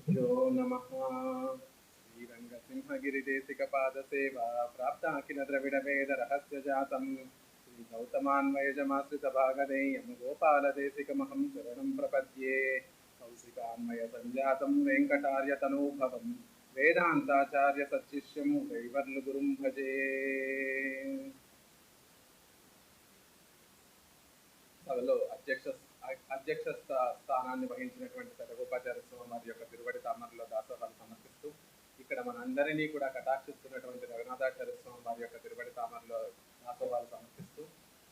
श्रीगुरुभ्यो नमः श्रीरङ्गसिंहगिरिदेशिकपादसेवा प्राप्ताखिल द्रविडवेदरहस्यजातं श्रीगौतमान्वयजमाश्रितभागधेयं गोपालदेशिकमहं शरणं प्रपद्ये कौशिकान्वयसञ्जातं वेङ्कटार्यतनूभवं वेदान्ताचार्यसच्शिष्यं वैवर्लुगुरुं भजे సభలో అధ్యక్ష అధ్యక్ష స్థానాన్ని వహించినటువంటి సరగోపాచార్య స్వామి వారి యొక్క తిరువడి తామరలో దాసోహాలు సమర్పిస్తూ ఇక్కడ మనందరినీ కూడా కటాక్షిస్తున్నటువంటి రఘునాథాచార్య స్వామి వారి యొక్క తిరువడి తామరలో దాసోహాలు సమర్పిస్తూ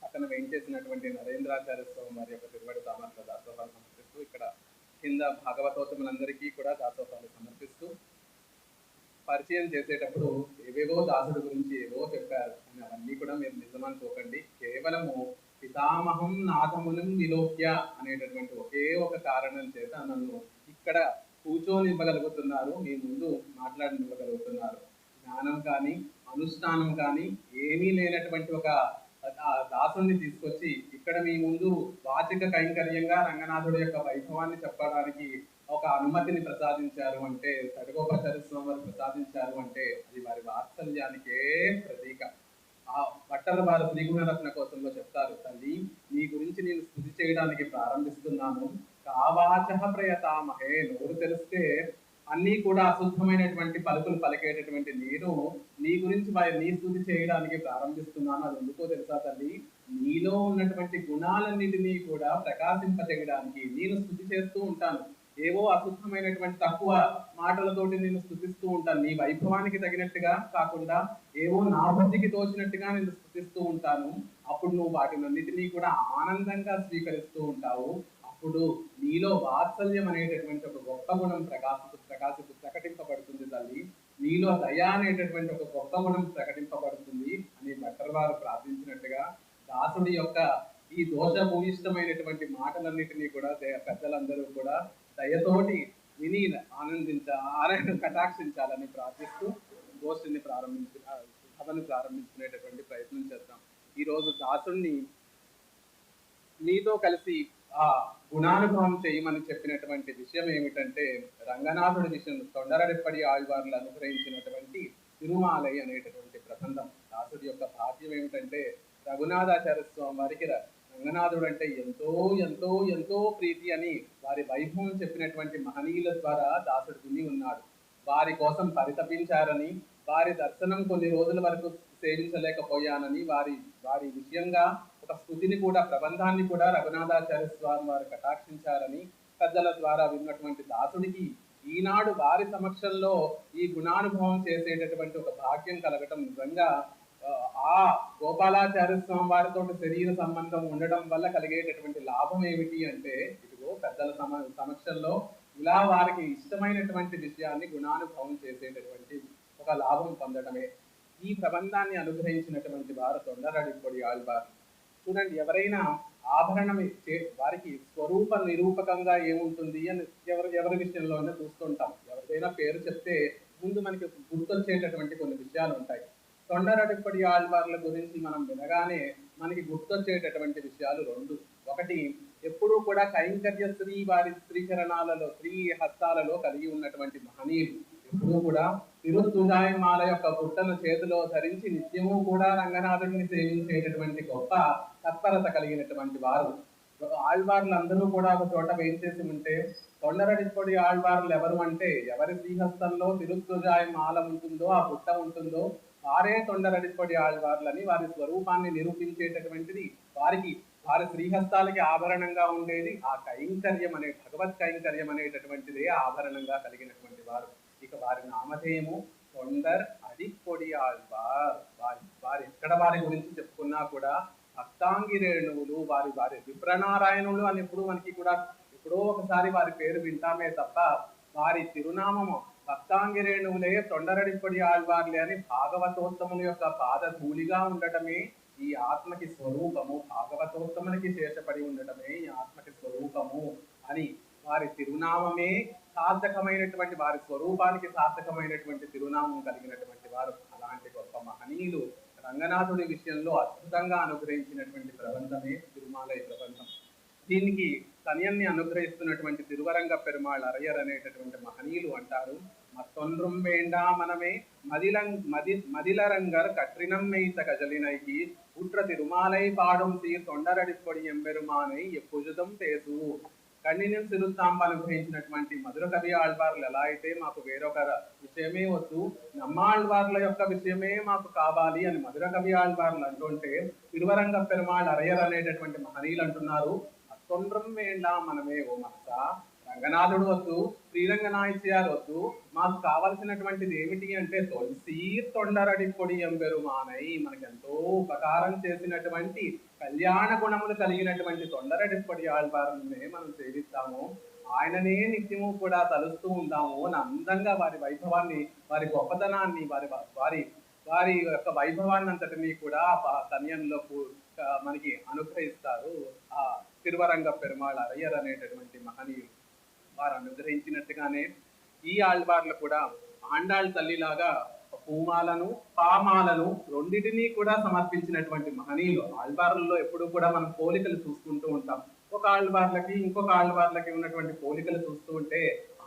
అతను వేయించేసినటువంటి నరేంద్రాచార్య స్వామి వారి యొక్క తిరువడి తామరలో దాసోహాలు సమర్పిస్తూ ఇక్కడ కింద భాగవతోత్తములందరికీ కూడా దాసోహాలు సమర్పిస్తూ పరిచయం చేసేటప్పుడు ఏవేవో దాసుడు గురించి ఏవో చెప్పారు. అని అవన్నీ కూడా మీరు నిజమనుకోకండి. కేవలము పితామహం నాథములం నిలోప్య అనేటటువంటి ఒకే ఒక కారణం చేత నన్ను ఇక్కడ కూర్చోనివ్వగలుగుతున్నారు మీ ముందు మాట్లాడినివ్వగలుగుతున్నారు. జ్ఞానం కానీ అనుష్ఠానం కానీ ఏమీ లేనటువంటి ఒక దాసుని తీసుకొచ్చి ఇక్కడ మీ ముందు వాచిక కైంకర్యంగా రంగనాథుడి యొక్క వైభవాన్ని చెప్పడానికి ఒక అనుమతిని ప్రసాదించారు అంటే సడగోపాచార్య స్వామి వారు ప్రసాదించారు అంటే అది వారి వాత్సల్యానికే ప్రతీక. ఆ పట్టణ బాధ శ్రీగుణరత్న కోసంలో చెప్తారు. తల్లి నీ గురించి నేను స్థుతి చేయడానికి ప్రారంభిస్తున్నాను. కావాచ ప్రయతామహే నోరు తెలిస్తే అన్నీ కూడా అశుద్ధమైనటువంటి పలుకులు పలికేటటువంటి నేను నీ గురించి వారి నీ స్థుతి చేయడానికి ప్రారంభిస్తున్నాను. అది ఎందుకో తెలుసా తల్లి? నీలో ఉన్నటువంటి గుణాలన్నిటినీ కూడా ప్రకాశింపజేయడానికి నేను స్థుతి చేస్తూ ఉంటాను. ఏవో అశుద్ధమైనటువంటి తక్కువ మాటలతోటి నేను స్థుతిస్తూ ఉంటాను. నీ వైభవానికి తగినట్టుగా కాకుండా ఏవో నా బుద్ధికి తోచినట్టుగా నేను స్థుతిస్తూ ఉంటాను. అప్పుడు నువ్వు వాటినన్నిటినీ కూడా ఆనందంగా స్వీకరిస్తూ ఉంటావు. అప్పుడు నీలో వాత్సల్యం అనేటటువంటి ఒక గొప్ప గుణం ప్రకాశిస్తూ ప్రకాశిస్తూ ప్రకటింపబడుతుంది తల్లి. నీలో దయ అనేటటువంటి ఒక గొప్ప గుణం ప్రకటింపబడుతుంది అని భట్టర్ వారు ప్రార్థించినట్టుగా దాసుడి యొక్క ఈ దోషభూయిష్టమైనటువంటి మాటలన్నిటినీ కూడా పెద్దలందరూ కూడా దయతోటి విని ఆనందించ ఆనంద కటాక్షించాలని ప్రార్థిస్తూ గోష్ఠిని ప్రారంభించి సభను ప్రారంభించుకునేటటువంటి ప్రయత్నం చేద్దాం. ఈరోజు రోజు దాసుడిని మీతో కలిసి ఆ గుణానుభవం చేయమని చెప్పినటువంటి విషయం ఏమిటంటే రంగనాథుడి విషయం తొండరడిప్పటి ఆళ్వార్లు అనుగ్రహించినటువంటి తిరుమాలై అనేటటువంటి ప్రబంధం. దాసుడి యొక్క భాగ్యం ఏమిటంటే రఘునాథాచార్య స్వామి వారికి రంగనాథుడు అంటే ఎంతో ఎంతో ఎంతో ప్రీతి అని వారి వైభవం చెప్పినటువంటి మహనీయుల ద్వారా దాసుడు విని ఉన్నాడు. వారి కోసం పరితపించారని వారి దర్శనం కొన్ని రోజుల వరకు సేవించలేకపోయానని వారి వారి విషయంగా ఒక స్థుతిని కూడా ప్రబంధాన్ని కూడా రఘునాథాచార్య స్వామి వారు కటాక్షించారని పెద్దల ద్వారా విన్నటువంటి దాసుడికి ఈనాడు వారి సమక్షంలో ఈ గుణానుభవం చేసేటటువంటి ఒక భాగ్యం కలగటం నిజంగా ఆ, గోపాలాచార్య స్వామి వారితో శరీర సంబంధం ఉండడం వల్ల కలిగేటటువంటి లాభం ఏమిటి అంటే ఇదిగో పెద్దల సమ సమక్షంలో ఇలా వారికి ఇష్టమైనటువంటి విషయాన్ని గుణానుభవం చేసేటటువంటి ఒక లాభం పొందడమే. ఈ ప్రబంధాన్ని అనుగ్రహించినటువంటి వారు తొండరడిపొడి ఆల్బార్. చూడండి ఎవరైనా ఆభరణం ఇచ్చే వారికి స్వరూప నిరూపకంగా ఏముంటుంది అని ఎవరి ఎవరి విషయంలోనే చూస్తుంటాం. ఎవరిదైనా పేరు చెప్తే ముందు మనకి గుర్తొచ్చేటటువంటి కొన్ని విషయాలు ఉంటాయి. తొండరడిపడి ఆళ్వార్ల గురించి మనం వినగానే మనకి గుర్తొచ్చేటటువంటి విషయాలు రెండు. ఒకటి ఎప్పుడూ కూడా కైంకర్య స్త్రీ వారి శ్రీచరణాలలో స్త్రీ హస్తాలలో కలిగి ఉన్నటువంటి మహనీయులు. ఎప్పుడూ కూడా తిరుత్తుగాయమాల యొక్క బుట్టను చేతిలో ధరించి నిత్యము కూడా రంగనాథుడిని సేవించేటటువంటి గొప్ప తత్పరత కలిగినటువంటి వారు. ఆళ్వార్లు అందరూ కూడా ఒక చోట వేయించేసి ఉంటే తొండరడిపొడి ఆళ్వార్లు ఎవరు అంటే ఎవరి శ్రీహస్తంలో తిరుతుజాయ మాల ఉంటుందో ఆ బుట్ట ఉంటుందో వారే తొండరడిపడి ఆళ్వార్లని వారి స్వరూపాన్ని నిరూపించేటటువంటిది. వారికి వారి శ్రీహస్తాలకి ఆభరణంగా ఉండేది. ఆ కైంకర్యం అనే భగవత్ కైంకర్యం అనేటటువంటిదే ఆభరణంగా కలిగినటువంటి వారు. ఇక వారి నామధేయము తొండర్ అడిపొడి ఆళ్వార్. వారి వారి ఎక్కడ వారి గురించి చెప్పుకున్నా కూడా భక్తాంగి రేణువులు వారి వారి విప్రనారాయణులు అని ఎప్పుడు మనకి కూడా ఎప్పుడో ఒకసారి వారి పేరు వింటామే తప్ప వారి తిరునామము భక్తాంగి రేణువులే తొండరడిపడి ఆళ్వార్లే అని భాగవతోత్తముల యొక్క పాద ధూళిగా ఉండటమే ఈ ఆత్మకి స్వరూపము. భాగవతోత్తములకి శేషపడి ఉండటమే ఈ ఆత్మకి స్వరూపము అని వారి తిరునామమే సార్థకమైనటువంటి వారి స్వరూపానికి సార్థకమైనటువంటి తిరునామం కలిగినటువంటి వారు. అలాంటి గొప్ప మహనీయులు రంగనాథుడి విషయంలో అద్భుతంగా అనుగ్రహించినటువంటి ప్రబంధమే తిరుమాలయ ప్రబంధం. దీనికి తనయన్ని అనుగ్రహిస్తున్నటువంటి తిరువరంగ పెరుమాళ్ అరయ్యర్ అనేటటువంటి మహనీయులు అంటారు. తొండ్రం వేండా మనమే. தொன்றும் வேண்டாமனமே மதிலங் కట్రినం మేత గజలినైకి ఉట్ర తిరుమాలై திருமாலை பாடும் తొండరడి పొడి ఎంబెరుమానై ఎప్పుజుతం తేసు కన్నీని సిరుస్తాంబ అనుగ్రహించినటువంటి మధుర కవి ఆళ్వార్లు ఎలా అయితే మాకు వేరొక విషయమే వద్దు నమ్మ ఆళ్వార్ల యొక్క విషయమే మాకు కావాలి అని మధుర కవి ఆళ్వార్లు అంటుంటే తిరువరంగ పెరుమాళ్ళు అరయర్ అనేటటువంటి మహనీయులు అంటున్నారు అత్తొండ్రం వేండా మనమే ఓ మనస. రంగనాథుడు వద్దు శ్రీరంగనాయచయాలు వద్దు. మాకు కావలసినటువంటిది ఏమిటి అంటే తొలసి తొండరడి పొడి ఎంబెరుమానై మనకి ఎంతో ఉపకారం చేసినటువంటి కళ్యాణ గుణములు కలిగినటువంటి తొండరడి పొడి ఆళ్వారులనే మనం సేవిస్తాము. ఆయననే నిత్యము కూడా తలుస్తూ ఉంటాము. అని అందంగా వారి వైభవాన్ని వారి గొప్పతనాన్ని వారి వారి వారి యొక్క వైభవాన్ని అంతటినీ కూడా ఆ సమయంలో మనకి అనుగ్రహిస్తారు. ఆ తిరువరంగ పెరుమాళ్ అరయ్యర్ అనేటటువంటి మహనీయులు వారు అనుగ్రహించినట్టుగానే ఈ ఆళ్వార్లు కూడా ఆండాళ్ తల్లిలాగా పూమాలను పామాలను రెండింటినీ కూడా సమర్పించినటువంటి మహనీయులు. ఆళ్వార్లలో ఎప్పుడు కూడా మనం పోలికలు చూసుకుంటూ ఉంటాం. ఒక ఆళ్వార్లకి ఇంకొక ఆళ్వార్లకి ఉన్నటువంటి పోలికలు చూస్తూ ఉంటే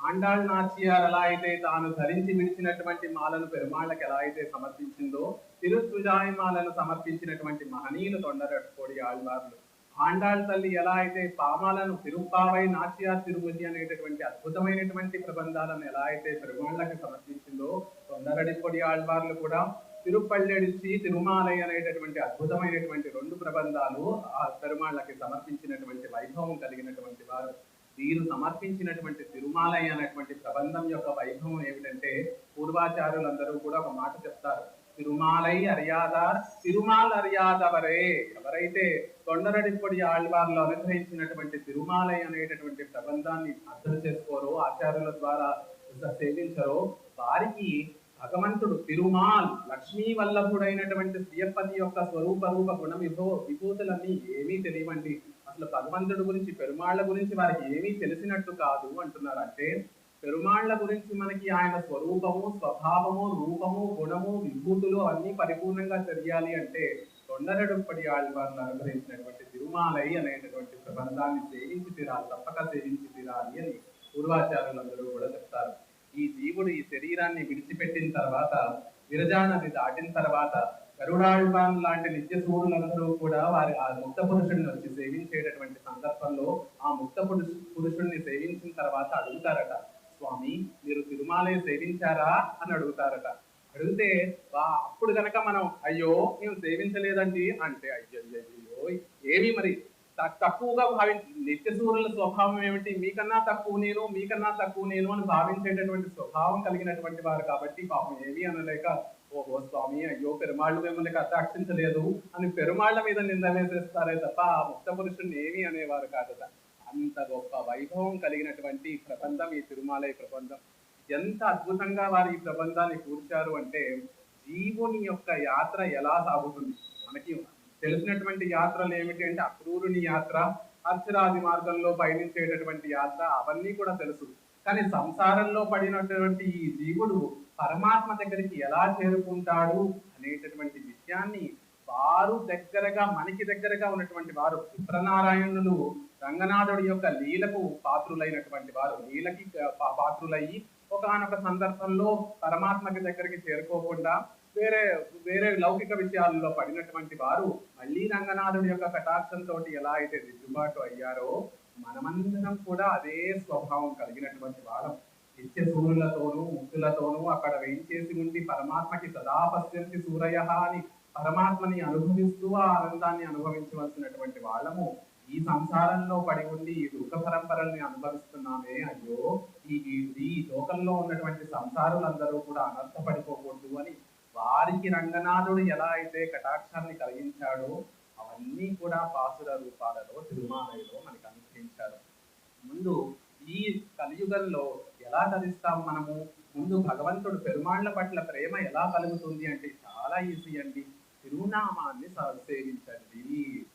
ఆండాళ్ నాచియార్ ఎలా అయితే తాను ధరించి విడిచినటువంటి మాలను పెరుమాళ్ళకి ఎలా అయితే సమర్పించిందో తిరుత్తుజాయి మాలను సమర్పించినటువంటి మహనీయులు తొండరకోడి ఆళ్వార్లు. ఆండాళ్ తల్లి ఎలా అయితే పామాలను తిరుపావై నాట్యార్ తిరుమలి అనేటటువంటి అద్భుతమైనటువంటి ప్రబంధాలను ఎలా అయితే పెరుమాళ్ళకి సమర్పించిందో తొండరడి పొడి ఆళ్వార్లు కూడా తిరుపల్లెడిచి తిరుమాలై అనేటటువంటి అద్భుతమైనటువంటి రెండు ప్రబంధాలు ఆ తిరుమాళ్ళకి సమర్పించినటువంటి వైభవం కలిగినటువంటి వారు. వీరు సమర్పించినటువంటి తిరుమాలై అనేటువంటి ప్రబంధం యొక్క వైభవం ఏమిటంటే పూర్వాచార్యులందరూ కూడా ఒక మాట చెప్తారు. తిరుమాలై అర్యాదార్ తిరుమాల్ అరియాదవరే. ఎవరైతే తొండరడిప్పటి ఆళ్వార్లు అనుగ్రహించినటువంటి తిరుమాలై అనేటటువంటి ప్రబంధాన్ని అర్థం చేసుకోరో ఆచార్యుల ద్వారా సేవించరో వారికి భగవంతుడు తిరుమాల్ లక్ష్మీ వల్లభుడైనటువంటి శ్రీయపతి యొక్క స్వరూప రూప గుణ విభో విభూతులన్నీ ఏమీ తెలియవండి. అసలు భగవంతుడు గురించి పెరుమాళ్ళ గురించి వారికి ఏమీ తెలిసినట్టు కాదు అంటున్నారు అంటే పెరుమాళ్ళ గురించి మనకి ఆయన స్వరూపము స్వభావము రూపము గుణము విభూతులు అన్ని పరిపూర్ణంగా తెలియాలి అంటే తొండరడుపడి ఆళ్వార్లు అనుగ్రహించినటువంటి తిరుమాలై అనేటటువంటి ప్రబంధాన్ని సేవించి తీరాలి తప్పక సేవించి తీరాలి అని పూర్వాచార్యులందరూ కూడా చెప్తారు. ఈ జీవుడు ఈ శరీరాన్ని విడిచిపెట్టిన తర్వాత విరజానది దాటిన తర్వాత గరుడాళ్వాన్ లాంటి నిత్య సూర్యులందరూ కూడా వారి ఆ ముక్త పురుషుడిని వచ్చి సేవించేటటువంటి సందర్భంలో ఆ ముక్త పురుషు పురుషుడిని సేవించిన తర్వాత అడుగుతారట. స్వామి మీరు తిరుమాలయ సేవించారా అని అడుగుతారట. అడిగితే బా అప్పుడు గనక మనం అయ్యో మేము సేవించలేదండి. అంటే అయ్యో అయ్యో ఏమి మరి? తక్కువగా భావించి నిత్య సూర్యుల స్వభావం ఏమిటి? మీకన్నా తక్కువ నేను మీకన్నా తక్కువ నేను అని భావించేటటువంటి స్వభావం కలిగినటువంటి వారు కాబట్టి పాపం ఏమీ అనలేక ఓహో స్వామి అయ్యో పెరుమాళ్ళు మిమ్మల్ని కటాక్షించలేదు అని పెరుమాళ్ళ మీద నింద వేసేస్తారే తప్ప ఆ ముక్త పురుషుణ్ణి ఏమీ అనేవారు కాదట. అంత గొప్ప వైభవం కలిగినటువంటి ప్రబంధం ఈ తిరుమాలయ ప్రబంధం. ఎంత అద్భుతంగా వారు ఈ ప్రబంధాన్ని కూర్చారు అంటే జీవుని యొక్క యాత్ర ఎలా సాగుతుంది? మనకి తెలిసినటువంటి యాత్రలు ఏమిటి అంటే అక్రూరుని యాత్ర అక్షరాది మార్గంలో పయనించేటటువంటి యాత్ర అవన్నీ కూడా తెలుసు. కానీ సంసారంలో పడినటువంటి ఈ జీవుడు పరమాత్మ దగ్గరికి ఎలా చేరుకుంటాడు అనేటటువంటి విషయాన్ని వారు దగ్గరగా మనకి దగ్గరగా ఉన్నటువంటి వారు విప్రనారాయణులు రంగనాథుడి యొక్క లీలకు పాత్రులైనటువంటి వారు. లీలకి పాత్రులయ్యి ఒకనొక సందర్భంలో పరమాత్మకి దగ్గరికి చేరుకోకుండా వేరే వేరే లౌకిక విషయాల్లో పడినటువంటి వారు మళ్ళీ రంగనాథుడి యొక్క కటాక్షంతో ఎలా అయితే దిద్దుబాటు అయ్యారో మనమందరం కూడా అదే స్వభావం కలిగినటువంటి వాళ్ళం. నిత్య సూర్యులతోనూ ముక్తులతోనూ అక్కడ వేయించేసి ఉండి పరమాత్మకి సదా పశ్యంతి సూరయ అని పరమాత్మని అనుభవిస్తూ ఆ ఆనందాన్ని అనుభవించవలసినటువంటి వాళ్ళము. ఈ సంసారంలో పడి ఉండి ఈ దుఃఖ పరంపరల్ని అనుభవిస్తున్నామే అయ్యో. ఈ ఈ- లోకంలో ఉన్నటువంటి సంసారులందరూ కూడా అనర్థపడిపోకూడదు అని వారికి రంగనాథుడు ఎలా అయితే కటాక్షాన్ని కలిగించాడో అవన్నీ కూడా పాసుర రూపాలలో తిరుమాలయలో మనకు అనుగ్రహించారు ముందు ఈ కలియుగంలో ఎలా ధరిస్తాం మనము? ముందు భగవంతుడు పెరుమాళ్ళ పట్ల ప్రేమ ఎలా కలుగుతుంది అంటే చాలా ఈజీ అండి. తిరునామాన్ని సేవించండి.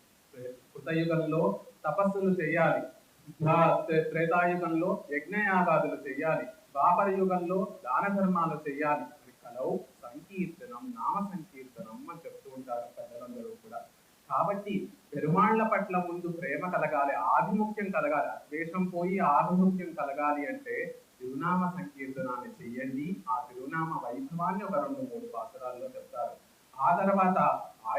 కృతయుగంలో తపస్సులు చేయాలి. త్రేతాయుగంలో యజ్ఞయాగాదులు చేయాలి. ద్వాపర యుగంలో దాన ధర్మాలు చేయాలి. మరి కలవు సంకీర్తనం నామ సంకీర్తనం అని చెప్తూ ఉంటారు పెద్దలందరూ కూడా. కాబట్టి పెరుమాళ్ళ పట్ల ముందు ప్రేమ కలగాలి ఆభిముఖ్యం కలగాలి. ద్వేషం పోయి ఆభిముఖ్యం కలగాలి అంటే తిరునామ సంకీర్తనాన్ని చెయ్యండి. ఆ తిరునామ వైభవాన్ని ఒక రెండు మూడు పాత్రాల్లో చెప్తారు. ఆ తర్వాత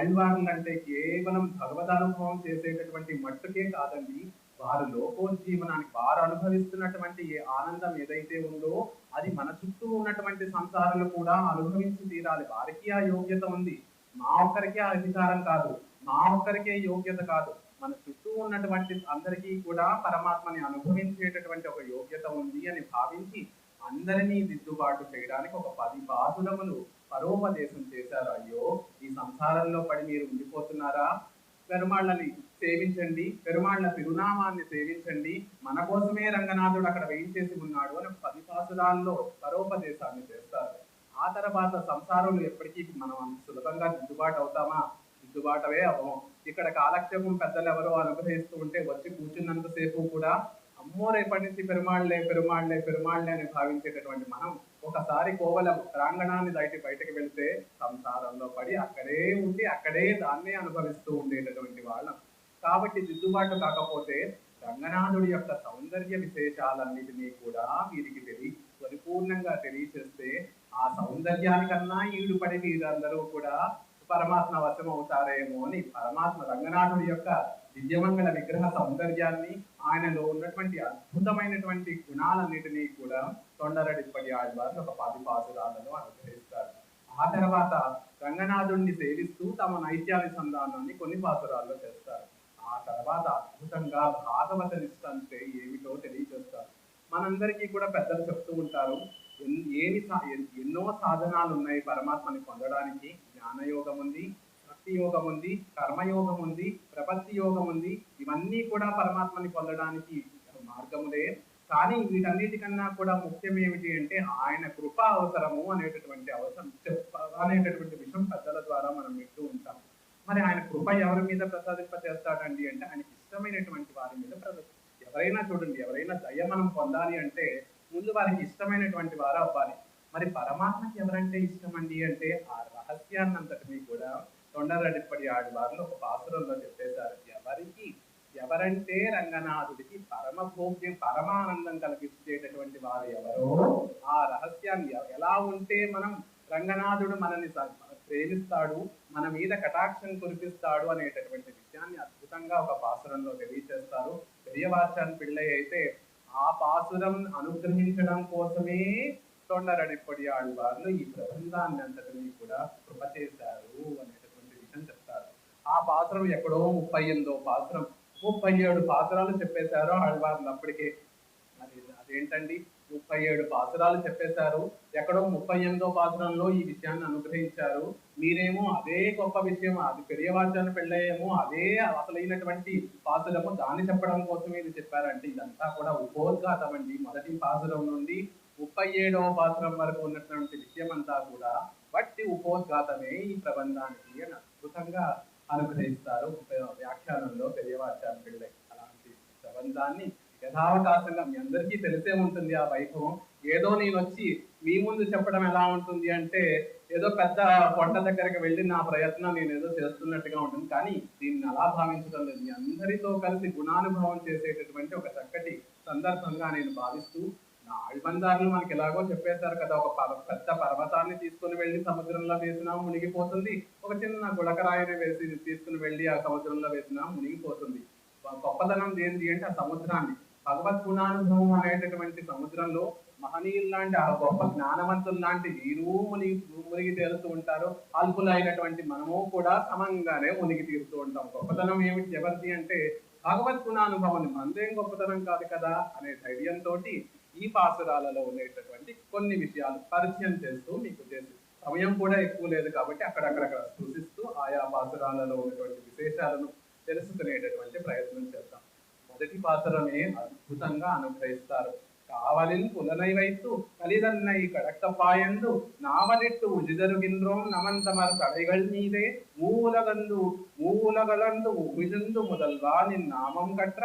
బార్లు అంటే కేవలం భగవదనుభవం చేసేటటువంటి మట్టుకే కాదండి. వారు లోకోజ్జీవనానికి వారు అనుభవిస్తున్నటువంటి ఏ ఆనందం ఏదైతే ఉందో అది మన చుట్టూ ఉన్నటువంటి సంసారాలు కూడా అనుభవించి తీరాలి. వారికి ఆ యోగ్యత ఉంది. మా ఒక్కరికే ఆ అధికారం కాదు. మా ఒక్కరికే యోగ్యత కాదు. మన చుట్టూ ఉన్నటువంటి అందరికీ కూడా పరమాత్మని అనుభవించేటటువంటి ఒక యోగ్యత ఉంది అని భావించి అందరినీ దిద్దుబాటు చేయడానికి ఒక పది బాధులములు పరోపదేశం చేశారు. అయ్యో ఈ సంసారంలో పడి మీరు ఉండిపోతున్నారా? పెరుమాళ్ళని సేవించండి. పెరుమాళ్ళ తిరునామాన్ని సేవించండి. మన కోసమే రంగనాథుడు అక్కడ వేయించేసి ఉన్నాడు అని పది పాసురాల్లో పరోపదేశాన్ని చేస్తారు. ఆ తర్వాత సంసారంలో ఎప్పటికీ మనం సులభంగా దిద్దుబాటు అవుతామా? దిద్దుబాటవే అవం ఇక్కడ కాలక్షేపం పెద్దలు ఎవరో అనుగ్రహిస్తూ ఉంటే వచ్చి కూర్చున్నంతసేపు కూడా అమ్మో రేపటి నుంచి పెరుమాళ్ళే పెరుమాళ్ళే పెరుమాళ్ళే అని భావించేటటువంటి మనం ఒకసారి కోవలం ప్రాంగణాన్ని దాటి బయటకు వెళ్తే సంసారంలో పడి అక్కడే ఉండి అక్కడే దాన్నే అనుభవిస్తూ ఉండేటటువంటి వాళ్ళం. కాబట్టి దిద్దుబాటు కాకపోతే రంగనాథుడి యొక్క సౌందర్య విశేషాలన్నిటినీ కూడా వీరికి తెలియ పరిపూర్ణంగా తెలియచేస్తే ఆ సౌందర్యానికన్నా ఈడుపడి వీరందరూ కూడా పరమాత్మ వశమవుతారేమో అని పరమాత్మ రంగనాథుడి యొక్క దివ్యమంగళ విగ్రహ సౌందర్యాన్ని ఆయనలో ఉన్నటువంటి అద్భుతమైనటువంటి గుణాలన్నిటినీ కూడా తొండరడిప్పటి ఆళ్వారు ఒక పది పాసురాలను అనుగ్రహిస్తారు. ఆ తర్వాత రంగనాథుణ్ణి సేవిస్తూ తమ నైత్యానుసంధానాన్ని కొన్ని పాసురాల్లో చేస్తారు. ఆ తర్వాత అద్భుతంగా భాగవత నిష్ట అంటే ఏమిటో తెలియజేస్తారు. మనందరికీ కూడా పెద్దలు చెప్తూ ఉంటారు ఏమి సా- ఎన్నో సాధనాలు ఉన్నాయి పరమాత్మని పొందడానికి జ్ఞానయోగం ఉంది భక్తి యోగం ఉంది కర్మయోగం ఉంది ప్రపత్తి యోగం ఉంది ఇవన్నీ కూడా పరమాత్మని పొందడానికి మార్గములే. కానీ వీటన్నిటికన్నా కూడా ముఖ్యం ఏమిటి అంటే ఆయన కృప అవసరము అనేటటువంటి అవసరం అనేటటువంటి విషయం పెద్దల ద్వారా మనం వింటూ ఉంటాం. మరి ఆయన కృప ఎవరి మీద ప్రసాదింప చేస్తాడండి అంటే ఆయనకి ఇష్టమైనటువంటి వారి మీద ప్రసాద ఎవరైనా చూడండి ఎవరైనా దయ మనం పొందాలి అంటే ముందు వారికి ఇష్టమైనటువంటి వారు అవ్వాలి. మరి పరమాత్మకి ఎవరంటే ఇష్టం అండి అంటే ఆ రహస్యాన్నంతటినీ కూడా తొండరెడ్డిపడి ఆడి ఒక పాసురంలో చెప్పేశారు. ఎవరికి? ఎవరంటే రంగనాథుడికి పరమ భోగ్యం పరమానందం కలిగించేటటువంటి వారు ఎవరో ఆ రహస్యాన్ని ఎలా ఉంటే మనం రంగనాథుడు మనల్ని ప్రేమిస్తాడు మన మీద కటాక్షం కురిపిస్తాడు అనేటటువంటి విషయాన్ని అద్భుతంగా ఒక పాసురంలో తెలియచేస్తారు. పెరియవాచాన్ పిళ్ళయ్య అయితే ఆ పాసురం అనుగ్రహించడం కోసమే తొండరడిప్పటి ఆళ్వార్లు ఈ ప్రబంధాన్ని అంతటినీ కూడా కృప చేశారు అని ఆ పాత్రం ఎక్కడో ముప్పై ఎనిమిదో పాత్రం. ముప్పై ఏడు పాత్రలు చెప్పేశారు ఆళ్వార్లు అప్పటికే. మరి అదేంటండి? ముప్పై ఏడు పాత్రలు చెప్పేశారు. ఎక్కడో ముప్పై ఎనిమిదో పాత్రల్లో ఈ విషయాన్ని అనుగ్రహించారు. మీరేమో అదే గొప్ప విషయం అది పెరియవాచాన్ని పెళ్ళయేమో అదే అసలైనటువంటి పాసురము దాన్ని చెప్పడం కోసం ఇది చెప్పారంటే ఇదంతా కూడా ఉపోద్ఘాతం అండి. మొదటి పాత్రం నుండి ముప్పై ఏడవ పాత్రం వరకు ఉన్నటువంటి విషయం అంతా కూడా వట్టి ఉపోద్ఘాతమే ఈ ప్రబంధానికి అని అద్భుతంగా అనుగ్రహిస్తారు. వ్యాఖ్యానంలో పెరియవాచాన్ని పెళ్ళై అలాంటి ప్రబంధాన్ని యథావకాశంగా మీ అందరికీ తెలిసే ఉంటుంది ఆ వైభవం. ఏదో నేను వచ్చి మీ ముందు చెప్పడం ఎలా ఉంటుంది అంటే ఏదో పెద్ద కొండ దగ్గరికి వెళ్ళి నా ప్రయత్నం నేను ఏదో చేస్తున్నట్టుగా ఉంటుంది. కానీ దీన్ని అలా భావించడం లేదు. మీ అందరితో కలిసి గుణానుభవం చేసేటటువంటి ఒక చక్కటి సందర్భంగా నేను భావిస్తూ ఆళ్బందారులు మనకి ఎలాగో చెప్పేశారు కదా ఒక పెద్ద పర్వతాన్ని తీసుకుని వెళ్ళి సముద్రంలో వేసినా మునిగిపోతుంది. ఒక చిన్న గులకరాయిని వేసి తీసుకుని వెళ్ళి ఆ సముద్రంలో వేసినా మునిగిపోతుంది. గొప్పదనం ఏంటి అంటే ఆ సముద్రాన్ని. భగవత్ గుణానుభవం అనేటటువంటి సముద్రంలో మహనీయులు లాంటి ఆ గొప్ప జ్ఞానవంతులు లాంటి వీరు మునిగి మునిగి తేలుతూ ఉంటారు. అల్పులైనటువంటి మనము కూడా సమంగానే మునిగి తీరుతూ ఉంటాం. గొప్పతనం ఏమిటి ఎవరిది అంటే భగవత్ గుణానుభవం మనదేం గొప్పతనం కాదు కదా అనే ధైర్యంతో ఈ పాసురాలలో ఉండేటటువంటి కొన్ని విషయాలు పరిచయం చేస్తూ మీకు చేసి సమయం కూడా ఎక్కువ లేదు కాబట్టి అక్కడక్కడక్కడ సూచిస్తూ ఆయా పాసురాలలో ఉన్నటువంటి విశేషాలను తెలుసుకునేటటువంటి ప్రయత్నం చేద్దాం. మొదటి పాత్రమే అద్భుతంగా అనుగ్రహిస్తారు. ಕಾವಲೆಂದು ಒಲನೈವೈತ್ತು ಕಲಿದನ್ನೈ ಕಡಕಪ್ಪ ಎಂದು ನಾಮನಿಟ್ಟು ಉಜಿದರುಗಿಂದ್ರೋ మీదే ತಡೆಗಳ್ ನೀದೆ ಮೂಲಗಂದು ಮೂಲಗಳಂದು ಉಗಿಜಂದು ಮೊದಲ್ವಾ ನಿನ್ నామం కట్ర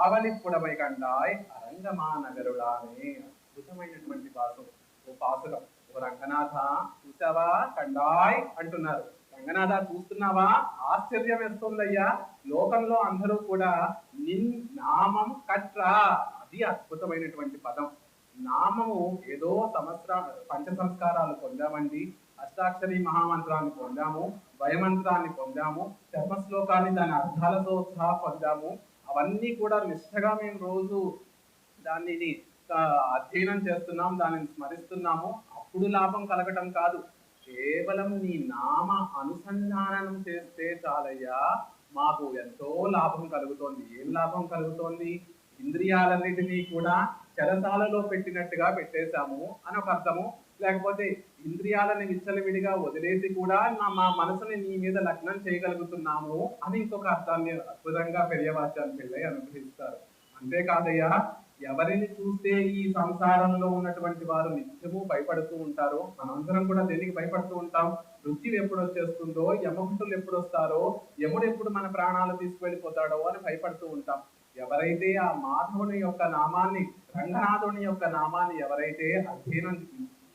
ఆవలిప్పుడమై కండాయ్ అరంగమానగరుడానే అద్భుతమైనటువంటి పాసం ఓ పాసురం ఓ రంగనాథ చూసావా కండాయ్ అంటున్నారు. రంగనాథ చూస్తున్నావా? ఆశ్చర్యం వేస్తుందయ్యా లోకంలో అందరూ కూడా నిన్ నామం కట్రా అది అద్భుతమైనటువంటి పదం. నామము ఏదో సంవత్సర పంచ సంస్కారాలు పొందామండి అష్టాక్షరి మహామంత్రాన్ని పొందాము భయమంత్రాన్ని పొందాము చర్మ శ్లోకాన్ని దాని అర్థాలతో సహా పొందాము. అవన్నీ కూడా నిష్ఠగా మేము రోజు దానిని అధ్యయనం చేస్తున్నాం దానిని స్మరిస్తున్నాము. అప్పుడు లాభం కలగటం కాదు. కేవలం నీ నామ అనుసంధానం చేస్తే చాలయ్యా మాకు ఎంతో లాభం కలుగుతోంది. ఏం లాభం కలుగుతోంది? ఇంద్రియాలన్నిటినీ కూడా చెరసాలలో పెట్టినట్టుగా పెట్టేశాము అని ఒక అర్థము. లేకపోతే ఇంద్రియాలని విచ్చలవిడిగా వదిలేసి కూడా నా మా మనసుని నీ మీద లగ్నం చేయగలుగుతున్నాము అని ఇంకొక అర్థాన్ని అద్భుతంగా పెరియవాచాన్ని పిల్లయ్య అనుగ్రహిస్తారు. అంతేకాదయ్యా ఎవరిని చూస్తే ఈ సంసారంలో ఉన్నటువంటి వారు నిత్యము భయపడుతూ ఉంటారో మనందరం కూడా దేనికి భయపడుతూ ఉంటాం? మృత్యు ఎప్పుడు వచ్చేస్తుందో యమభటులు ఎప్పుడు వస్తారో యముడు ఎప్పుడు మన ప్రాణాలు తీసుకువెళ్ళిపోతాడో అని భయపడుతూ ఉంటాం. ఎవరైతే ఆ మాధవుని యొక్క నామాన్ని రంగనాథుని యొక్క నామాన్ని ఎవరైతే అధ్యయనం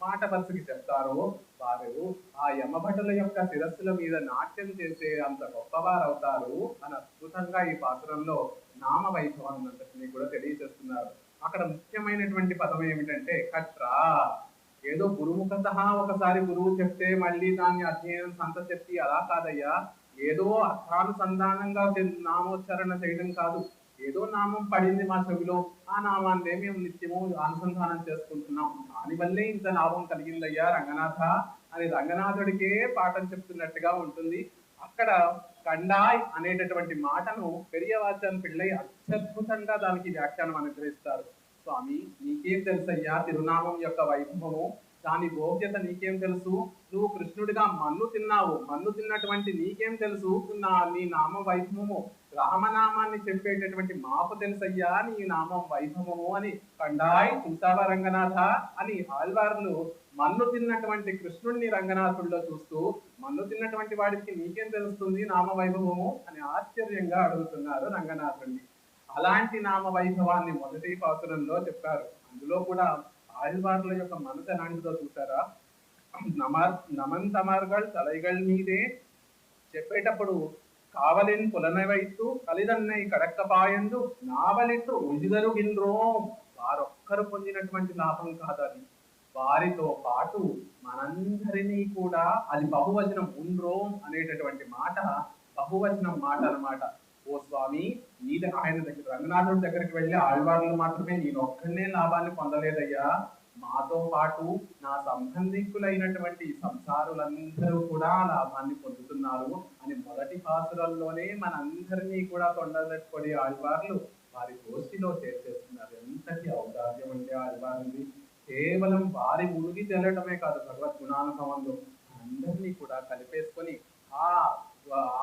మాట వరుసకి చెప్తారో వారు ఆ యమభటుల యొక్క శిరస్సుల మీద నాట్యం చేసే అంత గొప్పవారు అవుతారు అని అద్భుతంగా ఈ పాత్రంలో నామ వైభవాన్ని అంతటినీ కూడా తెలియజేస్తున్నారు. అక్కడ ముఖ్యమైనటువంటి పదం ఏమిటంటే కట్రా. ఏదో గురుముఖత ఒకసారి గురువు చెప్తే మళ్ళీ దాన్ని అధ్యయనం సంత చెప్పి అలా కాదయ్యా. ఏదో అర్థానుసంధానంగా నామోచ్చారణ చేయడం కాదు. ఏదో నామం పడింది మా చెవిలో ఆ నామాన్నే మేము నిత్యము అనుసంధానం చేసుకుంటున్నాం. దానివల్లే ఇంత లాభం కలిగిందయ్యా రంగనాథ అని రంగనాథుడికే పాఠం చెప్తున్నట్టుగా ఉంటుంది. అక్కడ కండాయ్ అనేటటువంటి మాటను పెరియవాచన్ పిళ్ళై అత్యద్భుతంగా దానికి వ్యాఖ్యానం అనుగ్రహిస్తారు. స్వామి నీకేం తెలుసయ్యా తిరునామం యొక్క వైభవము? దాని గోప్యత నీకేం తెలుసు? నువ్వు కృష్ణుడిగా మన్ను తిన్నావు. మన్ను తిన్నటువంటి నీకేం తెలుసు? నా నీ నామ వైభవము. రామనామాన్ని చెప్పేటటువంటి మాపు తెలుసయ్యా నీ నామం వైభవము అని కండాయ్ చూసావా రంగనాథ అని ఆళ్వార్లు మన్ను తిన్నటువంటి కృష్ణుడిని రంగనాథుడిలో చూస్తూ మన్ను తిన్నటువంటి వాడికి నీకేం తెలుస్తుంది నామ వైభవము అని ఆశ్చర్యంగా అడుగుతున్నారు రంగనాథుడిని అలాంటి నామ వైభవాన్ని మొదటి పాత్రంలో చెప్పారు. అందులో కూడా ఆళ్వార్ల యొక్క మనసు ఎలాంటిదో చూసారా నమన్ తమర్గ తలైగల్ మీదే చెప్పేటప్పుడు కావలిన్ పులనవైతు కలిదన్నై కడక్కపాయందు నావలిట్టు ఉజిదరు గిన్రోం వారొక్కరు పొందినటువంటి లాభం కాదు అది వారితో పాటు మనందరినీ కూడా అది బహువచనం ఉండ్రోం అనేటటువంటి మాట బహువచనం మాట అన్నమాట. ఓ స్వామి నీ ఆయన దగ్గర రంగనాథుడి దగ్గరికి వెళ్ళి ఆళ్వార్లు మాత్రమే నేను ఒక్కడనే లాభాన్ని పొందలేదయ్యా. మాతో పాటు నా సంబంధికులైనటువంటి సంసారులందరూ కూడా లాభాన్ని పొందుతున్నారు అని మొదటి పాసురంలోనే మనందరినీ కూడా తొండలెట్టుకొని ఆళ్వార్లు వారి గోష్ఠిలో చేర్చేస్తున్నారు. ఎంతటి ఔదార్యం అంటే ఆళ్వారింది కేవలం వారి మునిగి తెలటమే కాదు భగవత్ గుణానుభవంలో అందరినీ కూడా కలిపేసుకొని ఆ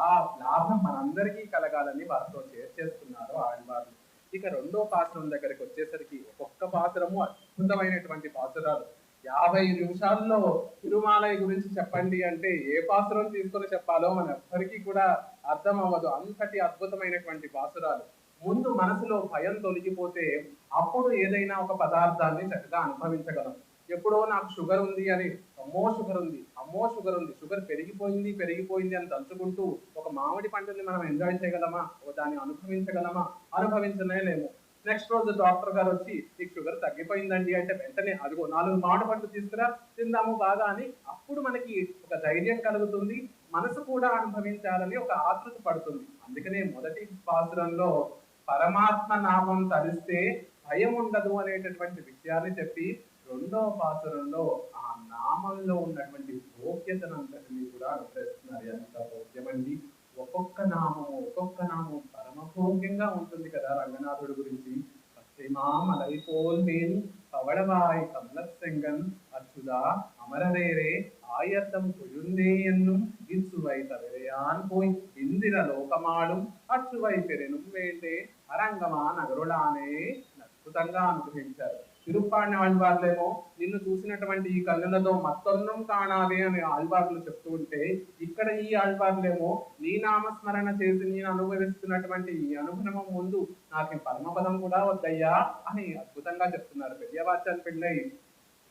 ఆ లాభం మనందరికీ కలగాలని వారితో చేర్చేస్తున్నారు ఆళ్వార్లు ఇక రెండో పాత్రం దగ్గరికి వచ్చేసరికి ఒక్కొక్క పాత్రము అద్భుతమైనటువంటి పాత్రాలు యాభై నిమిషాల్లో తిరుమాలయ గురించి చెప్పండి అంటే ఏ పాత్రం తీసుకొని చెప్పాలో మన ఎవ్వరికీ కూడా అర్థం అవ్వదు. అంతటి అద్భుతమైనటువంటి పాసురాలు ముందు మనసులో భయం తొలగిపోతే అప్పుడు ఏదైనా ఒక పదార్థాన్ని చక్కగా అనుభవించగలం. ఎప్పుడో నాకు షుగర్ ఉంది అని అమ్మో షుగర్ ఉంది అమ్మో షుగర్ ఉంది షుగర్ పెరిగిపోయింది పెరిగిపోయింది అని తలుచుకుంటూ ఒక మామిడి పంటని మనం ఎంజాయ్ చేయగలమా? ఓ దాన్ని అనుభవించగలమా? అనుభవించనే లేము. నెక్స్ట్ రోజు డాక్టర్ గారు వచ్చి నీకు షుగర్ తగ్గిపోయిందండి అంటే వెంటనే అదిగో నాలుగు మామిడి పండ్లు తీసుకురా తిందాము బాగా అని అప్పుడు మనకి ఒక ధైర్యం కలుగుతుంది మనసు కూడా అనుభవించాలని ఒక ఆతృత పడుతుంది. అందుకనే మొదటి పాత్రంలో పరమాత్మ నామం తరిస్తే భయం ఉండదు అనేటటువంటి విషయాన్ని చెప్పి రెండవ పాత్రంలో ఆ నామంలో ఉన్నటువంటి భోగ్యతనంతటిని కూడా అనుగ్రహిస్తున్నారు ఎంత భోగ్యమండి ఒక్కొక్క నామము ఒక్కొక్క నామం పరమభోగ్యంగా ఉంటుంది కదా రంగనాథుడి గురించి பச்சைமாமலைபோல் மேல் பவளவாய் கமலசெங்கன் அச்சுதா அமரரேரே ஆயத்தம் கொழுந்தே என்னும் இச்சுவை தவிரையான் போய் இந்திர லோகமாடும் అచ్చువై పెరెనుం వేండే అరంగమా నగరులానే అద్భుతంగా అనుగ్రహించారు తిరుప్పాడిన ఆళ్వార్లేమో నిన్ను చూసినటువంటి ఈ కన్నులతో మత్తొన్నం కాణాలి అని ఆళ్వార్లు చెప్తూ ఉంటే ఇక్కడ ఈ ఆళ్వార్లేమో నీ నామస్మరణ చేసి నేను అనుభవిస్తున్నటువంటి ఈ అనుభవం ముందు నాకు పరమపదం కూడా వద్దయ్యా అని అద్భుతంగా చెప్తున్నారు పెద్దవాచాన్ పెళ్ళై.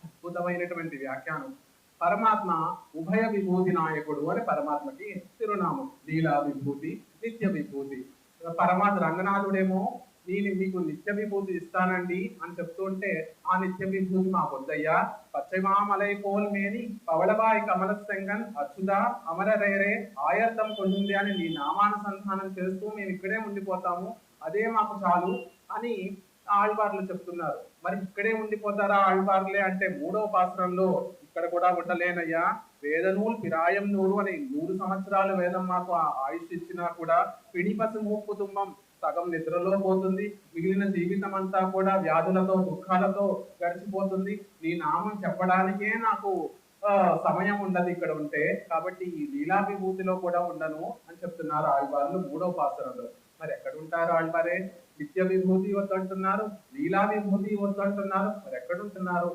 అద్భుతమైనటువంటి వ్యాఖ్యానం. పరమాత్మ ఉభయ విభూతి నాయకుడు అని పరమాత్మకి తిరునామం లీలా విభూతి నిత్య విభూతి. పరమాత్మ రంగనాథుడేమో నేను మీకు నిత్య విభూతి ఇస్తానండి అని చెప్తుంటే ఆ నిత్య విభూతి మా వద్దయ్యా. పచ్చమామలై పోల్ మేని పవళబాయి కమల సెంగన్ అచ్యుత అమర రేరే ఆయర్థం కొండుంది అని నీ నామానుసంధానం చేస్తూ మేము ఇక్కడే ఉండిపోతాము. అదే మాకు చాలు అని ఆళ్వార్లు చెప్తున్నారు. మరి ఇక్కడే ఉండిపోతారా ఆళ్వార్లే అంటే మూడవ పాత్రంలో ఇక్కడ కూడా ఉండలేనయ్యా. వేదనూలు పిరాయం నూరు అని నూరు సంవత్సరాలు వేదం మాకు ఆ ఆయుష్ ఇచ్చినా కూడా పిడిపసి మూపు కుటుంబం సగం నిద్రలో పోతుంది. మిగిలిన జీవితం అంతా కూడా వ్యాధులతో దుఃఖాలతో గడిచిపోతుంది. నీ నామం చెప్పడానికే నాకు సమయం ఉండదు ఇక్కడ ఉంటే. కాబట్టి ఈ లీలా విభూతిలో కూడా ఉండను అని చెప్తున్నారు ఆళ్వార్లు మూడో పాత్రలో మరి ఎక్కడ ఉంటారు ఆళ్వారే? నిత్య విభూతి వద్దంటున్నారు లీలా విభూతి వద్దంటున్నారు మరి ఎక్కడుంటున్నారు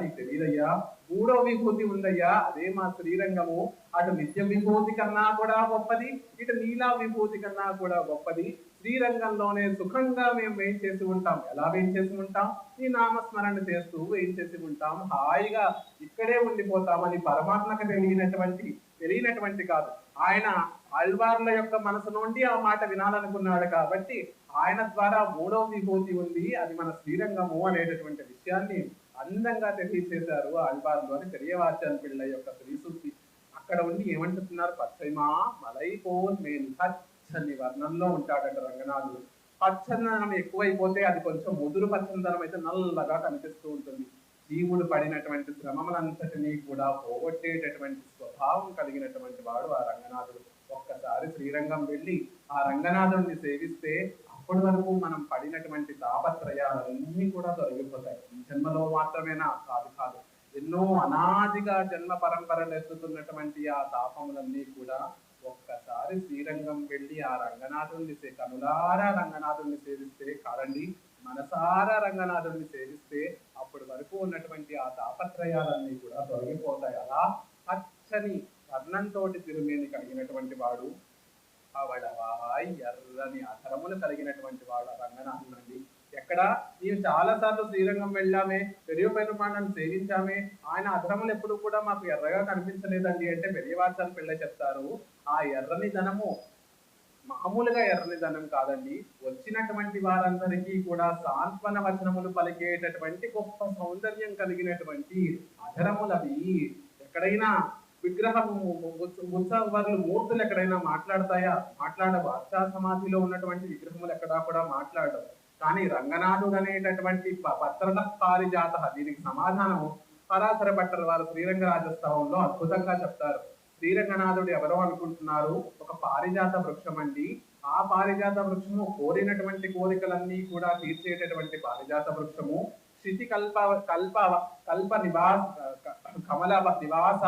నీకు తెలియదయ్యా మూడో విభూతి ఉందయ్యా. అదే మా శ్రీరంగము. అటు నిత్య విభూతి కన్నా కూడా గొప్పది ఇటు లీలా విభూతి కన్నా కూడా గొప్పది. శ్రీరంగంలోనే సుఖంగా మేము వెయిట్ చేసి ఉంటాం? ఎలా వెయిట్ చేసి ఉంటాం? ఈ నామస్మరణ చేస్తూ వెయిట్ చేసి ఉంటాం? హాయిగా ఇక్కడే ఉండిపోతామని పరమాత్మకు తెలియనటువంటి తెలియనటువంటి కాదు. ఆయన అల్వార్ల యొక్క మనసు నుండి ఆ మాట వినాలనుకున్నాడు కాబట్టి ఆయన ద్వారా మూడవ విభూతి ఉంది. అది మన శ్రీరంగము అనేటటువంటి విషయాన్ని అందంగా తెలియచేశారు ఆళ్వార్లు అని తెలియవాచాన్ పిళ్ళ యొక్క శ్రీసూక్తి అక్కడ ఉండి ఏమంటున్నారు? పచ్చైమా మలైపోన్ మేలు పచ్చని వర్ణంలో ఉంటాడంట రంగనాథుడు. పచ్చదనం ఎక్కువైపోతే అది కొంచెం ముదురు పచ్చదనం అయితే నల్లగా కనిపిస్తూ ఉంటుంది. జీవుడు పడినటువంటి శ్రమలంతటినీ కూడా పోగొట్టేటటువంటి స్వభావం కలిగినటువంటి వాడు ఆ రంగనాథుడు. ఒక్కసారి శ్రీరంగం వెళ్ళి ఆ రంగనాథుడిని సేవిస్తే అప్పటి వరకు మనం పడినటువంటి తాపత్రయాలన్నీ కూడా తొలగిపోతాయి. ఈ జన్మలో మాత్రమేనా? కాదు కాదు. ఎన్నో అనాదిగా జన్మ పరంపరలు ఎత్తుతున్నటువంటి ఆ తాపములన్నీ కూడా ఒక్కసారి శ్రీరంగం వెళ్ళి ఆ రంగనాథుడిని సే కనులారా రంగనాథుడిని సేవిస్తే కాదండి మనసారా రంగనాథుడిని సేవిస్తే అప్పటి వరకు ఉన్నటువంటి ఆ తాపత్రయాలన్నీ కూడా తొలగిపోతాయి. అలా పచ్చని వర్ణంతో తిరుమేని కలిగినటువంటి వాడు అవడవాయ్ ఎర్రని అధరములు కలిగినటువంటి వాడు ఆ రంగనాథుడు అండి. ఎక్కడ? మేము చాలా సార్లు శ్రీరంగం వెళ్ళామే పెరియ పెరుమాణాన్ని సేవించామే. ఆయన అధరములు ఎప్పుడు కూడా మాకు ఎర్రగా కనిపించలేదండి అంటే పెరియవాచాలు పిల్ల చెప్తారు. ఆ ఎర్రని ధనము మామూలుగా ఎర్రని ధనం కాదండి. వచ్చినటువంటి వారందరికీ కూడా సాంత్వన వచనములు పలికేటటువంటి గొప్ప సౌందర్యం కలిగినటువంటి అధరములవి ఎక్కడైనా విగ్రహము ఉత్సవాలు మూర్తులు ఎక్కడైనా మాట్లాడతాయా? మాట్లాడవు అర్చా సమాధిలో ఉన్నటువంటి విగ్రహములు ఎక్కడా కూడా మాట్లాడవు కానీ రంగనాథుడు అనేటటువంటి ప- పత్రద పారిజాత దీనికి సమాధానము పరాశర భట్టర్ వారు శ్రీరంగరాజోత్సవంలో అద్భుతంగా చెప్తారు. శ్రీరంగనాథుడు ఎవరో అనుకుంటున్నారు? ఒక పారిజాత వృక్షం అండి. ఆ పారిజాత వృక్షము కోరినటువంటి కోరికలన్నీ కూడా తీర్చేటటువంటి పారిజాత వృక్షము. క్షితి కల్ప కల్ప కల్ప నివాస కమల నివాస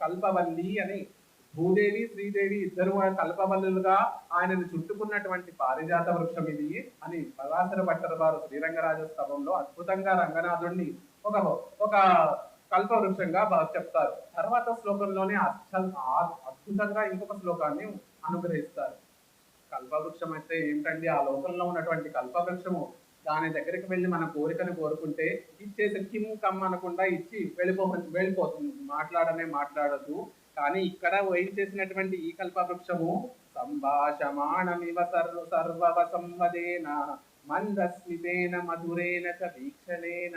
కల్పవల్లి అని భూదేవి శ్రీదేవి ఇద్దరు కల్పవల్లులుగా ఆయనను చుట్టుకున్నటువంటి పారిజాత వృక్షం ఇది అని పరాశర భట్టర్ వారు శ్రీరంగరాజ స్తవంలో అద్భుతంగా రంగనాథుడిని ఒక ఒక కల్ప వృక్షంగా చెప్తారు. తర్వాత శ్లోకంలోనే అద్భుతంగా ఇంకొక శ్లోకాన్ని అనుగ్రహిస్తారు. కల్పవృక్షం అయితే ఏమిటండి? ఆ లోకంలో ఉన్నటువంటి కల్పవృక్షము దాని దగ్గరికి వెళ్ళి మన కోరికను కోరుకుంటే ఇచ్చేసి కిమ్ కమ్ అనకుండా ఇచ్చి వెళ్ళిపో వెళ్ళిపోతుంది. మాట్లాడనే మాట్లాడదు. కానీ ఇక్కడ ఏం చేసినటువంటి ఈ కల్పవృక్షము? సంభాషమాణమివ సర్వ సర్వవ సంవదేన మందస్మితేన మధురేన చ వీక్షణేన.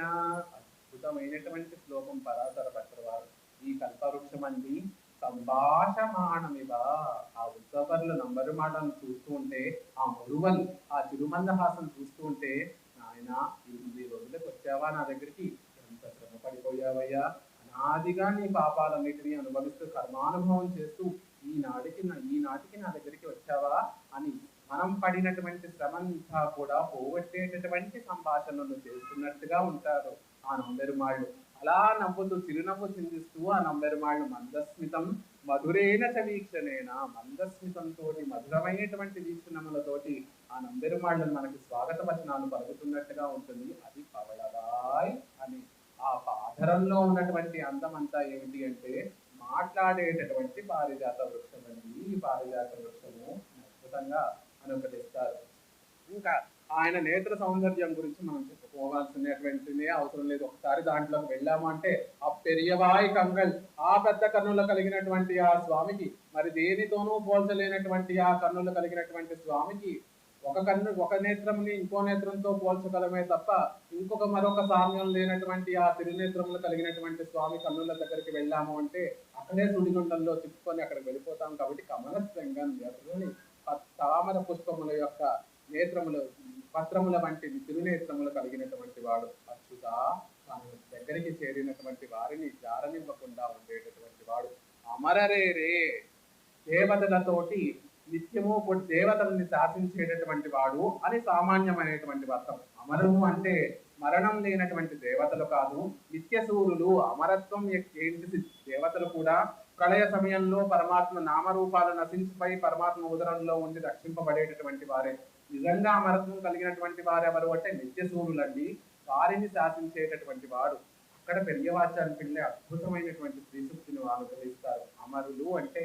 అద్భుతమైనటువంటి శ్లోకం పరాశర భట్టర్ వారు ఈ కల్పవృక్షం అండి సంభాషమాణమివ. ఆ ఉత్సవర్లు నంబరు మాటను చూస్తూ ఉంటే ఆ మురువల్ ఆ తిరుమందహాసం చూస్తూ ఉంటే నాయన ఎనిమిది రోజులకు వచ్చావా నా దగ్గరికి? ఎంత శ్రమ పడిపోయావయ్యా అనాదిగా నీ పాపాలన్నిటినీ అనుభవిస్తూ కర్మానుభవం చేస్తూ ఈనాటికి ఈనాటికి నా నా దగ్గరికి వచ్చావా అని మనం పడినటువంటి శ్రమంతా కూడా పోగొట్టేటటువంటి సంభాషణలు చేస్తున్నట్టుగా ఉంటారు ఆ నంబెరుమాళ్ళు అలా నవ్వుతూ చిరునవ్వు చిందిస్తూ ఆ నంబెరుమాళ్ళు మందస్మితం మధురైన చ వీక్షణేన. మందస్మితంతో మధురమైనటువంటి వీక్షణములతోటి ఆ నంబెరుమాళ్ళను మనకి స్వాగత వచనాలు పలుకుతున్నట్టుగా ఉంటుంది. అది పవళవాయ్ అని ఆ పాధరంలో ఉన్నటువంటి అందం అంతా ఏమిటి అంటే మాట్లాడేటటువంటి పారిజాత వృక్షం అండి ఈ పారిజాత వృక్షము అద్భుతంగా అనుకరిస్తారు ఇంకా ఆయన నేత్ర సౌందర్యం గురించి మనం చెప్పుకోవాల్సినటువంటిదే అవసరం లేదు. ఒకసారి దాంట్లోకి వెళ్ళాము అంటే పెరియవాయి కంగల్ ఆ పెద్ద కన్నులు కలిగినటువంటి ఆ స్వామికి మరి దేనితోనూ పోల్చలేనటువంటి ఆ కన్నులు కలిగినటువంటి స్వామికి ఒక కన్ను ఒక నేత్రంని ఇంకో నేత్రంతో పోల్చగలమే తప్ప ఇంకొక మరొక సామ్యం లేనటువంటి ఆ తిరునేత్రములు కలిగినటువంటి స్వామి కన్నుల దగ్గరికి వెళ్ళాము అంటే అక్కడే సుడిగుండంలో చిక్కుకొని అక్కడికి వెళ్ళిపోతాం కాబట్టి కమల శృంగం ప- తామర పుష్పముల యొక్క నేత్రములు పత్రముల వంటి తిరునేత్రములు కలిగినటువంటి వాడు అచ్యుత. తన దగ్గరికి చేరినటువంటి వారిని జారనివ్వకుండా ఉండేటటువంటి వాడు అమరరే రే దేవతలతోటి నిత్యము కొన్ని దేవతల్ని శాసించేటటువంటి వాడు అని సామాన్యమైనటువంటి అర్థం అమరువు అంటే మరణం లేనటువంటి దేవతలు కాదు నిత్యసూరులు అమరత్వం ఏంటిది దేవతలు కూడా ప్రళయ సమయంలో పరమాత్మ నామరూపాలు నశించిపోయి పరమాత్మ ఉదరంలో ఉండి రక్షింపబడేటటువంటి వారే. నిజంగా అమరత్వం కలిగినటువంటి వారు ఎవరు అంటే నిత్యసూరులండి వారిని శాసించేటటువంటి వాడు. అక్కడ పెరియవాచాన్ని పిల్లే అద్భుతమైనటువంటి శ్రీశక్తిని వాళ్ళు గ్రహిస్తారు. అమరులు అంటే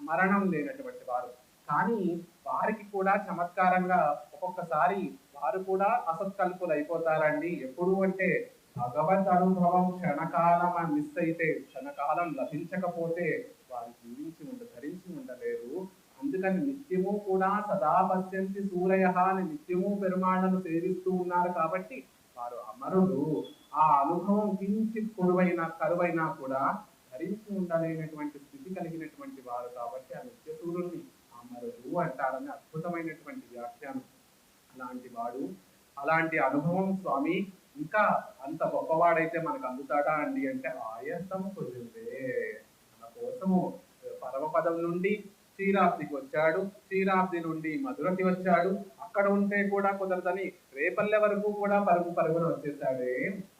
మరణం లేనటువంటి వారు. కానీ వారికి కూడా చమత్కారంగా ఒక్కొక్కసారి వారు కూడా అసత్కల్పులు అయిపోతారండి ఎప్పుడు అంటే భగవద్ అనుభవం క్షణకాలం మిస్ అయితే క్షణకాలం లభించకపోతే వారు జీవించి ఉండ ధరించి ఉండలేరు. అందుకని నిత్యము కూడా సదా పశ్యంతి సూరయ అని నిత్యము పెరుమాళ్ళను సేవిస్తూ ఉన్నారు కాబట్టి వారు అమరుడు ఆ అనుభవం కించిత్ కొడువైనా కరువైనా కూడా ధరించి ఉండలేనటువంటి స్థితి కలిగినటువంటి వారు కాబట్టి ఆ నిత్య సూర్యుల్ని అంటారని అద్భుతమైనటువంటి వ్యాఖ్యానం. అలాంటి వాడు అలాంటి అనుభవం స్వామి ఇంకా అంత గొప్పవాడైతే మనకు అందుతాడా అండి అంటే ఆయాసం కుదిరితే మన కోసము పరమపదం నుండి శ్రీరాబ్దికి వచ్చాడు. శ్రీరాబ్ది నుండి మధురకి వచ్చాడు. అక్కడ ఉంటే కూడా కుదరదని రేపల్లె వరకు కూడా పరుగు పరుగున వచ్చేసాడే.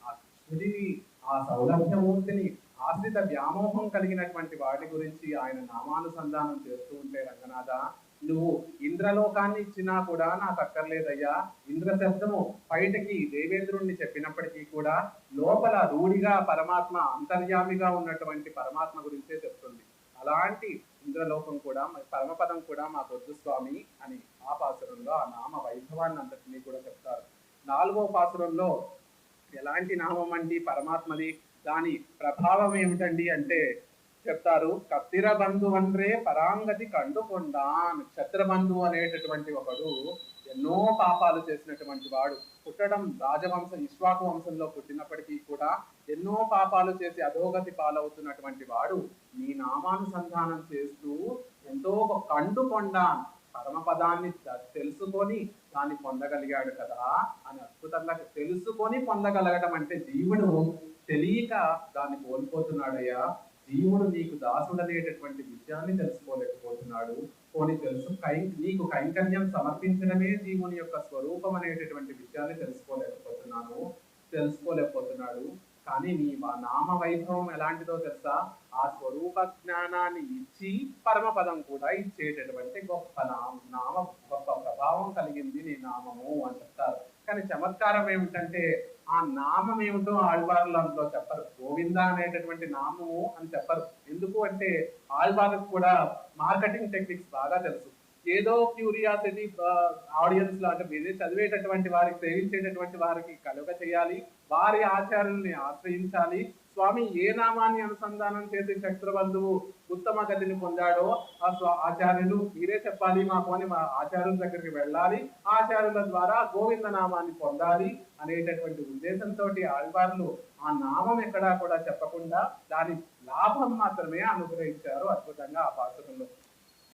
ఆ కృష్ణుడిని ఆ సౌలభ్యమూర్తిని ఆశ్రిత వ్యామోహం కలిగినటువంటి వాటి గురించి ఆయన నామానుసంధానం చేస్తూ ఉంటే రంగనాథ నువ్వు ఇంద్రలోకాన్ని ఇచ్చినా కూడా నాకు అక్కర్లేదయ్యా. ఇంద్ర శబ్దము బయటకి దేవేంద్రుణ్ణి చెప్పినప్పటికీ కూడా లోపల రూఢిగా పరమాత్మ అంతర్యామిగా ఉన్నటువంటి పరమాత్మ గురించే చెప్తుంది. అలాంటి ఇంద్రలోకం కూడా పరమపదం కూడా మా బొద్దు స్వామి అని ఆ పాసురంలో ఆ నామ వైభవాన్ని అంతటినీ కూడా చెప్తారు. నాలుగో పాసురంలో ఎలాంటి నామం అండి? పరమాత్మది దాని ప్రభావం ఏమిటండి అంటే చెప్తారు కత్తిర బంధు అంటే పరాంగతి కండుకొండాన్ క్షత్రబంధు అనేటటువంటి ఒకడు ఎన్నో పాపాలు చేసినటువంటి వాడు. పుట్టడం రాజవంశం ఇష్వాకు వంశంలో పుట్టినప్పటికీ కూడా ఎన్నో పాపాలు చేసి అధోగతి పాలవుతున్నటువంటి వాడు నీ నామానుసంధానం చేస్తూ ఎంతో ఒక కండుకొండాన్ పరమపదాన్ని తెలుసుకొని దాన్ని పొందగలిగాడు కదా అని అద్భుతంగా తెలుసుకొని పొందగలగడం అంటే జీవుడు. తెలియక దాన్ని కోల్పోతున్నాడయ్యా. జీవుడు నీకు దాసుడనేటటువంటి విషయాన్ని తెలుసుకోలేకపోతున్నాడు. పోనీ తెలుసు కై నీకు కైంకర్యం సమర్పించడమే జీవుని యొక్క స్వరూపం అనేటటువంటి విషయాన్ని తెలుసుకోలేకపోతున్నాను తెలుసుకోలేకపోతున్నాడు. కానీ నీ నామ వైభవం ఎలాంటిదో తెలుసా? ఆ స్వరూప జ్ఞానాన్ని ఇచ్చి పరమపదం కూడా ఇచ్చేటటువంటి గొప్ప నామ నామ గొప్ప ప్రభావం కలిగింది నీ నామము అని చెప్తారు. కానీ చమత్కారం ఏమిటంటే ఆ నామం ఏమిటో ఆళ్వార్లు అందులో చెప్పరు. గోవింద అనేటటువంటి నామము అని చెప్పరు. ఎందుకు అంటే ఆళ్వార్లకు కూడా మార్కెటింగ్ టెక్నిక్స్ బాగా తెలుసు. ఏదో క్యూరియాసిటీ ఆడియన్స్లో అంటే చదివేటటువంటి వారికి సేవించేటటువంటి వారికి కలుగ చేయాలి. వారి ఆచార్యుల్ని ఆశ్రయించాలి. స్వామి ఏ నామాన్ని అనుసంధానం చేసి చక్రబంధువు ఉత్తమ గతిని పొందాడో ఆ స్వా- ఆచార్యులు మీరే చెప్పాలి మాకు అని మా ఆచార్యుల దగ్గరికి వెళ్ళాలి. ఆచార్యుల ద్వారా గోవింద నామాన్ని పొందాలి అనేటటువంటి ఉద్దేశంతో ఆళ్వార్లు ఆ నామం ఎక్కడా కూడా చెప్పకుండా దాని లాభం మాత్రమే అనుగ్రహించారు అద్భుతంగా ఆ పాత్రలో.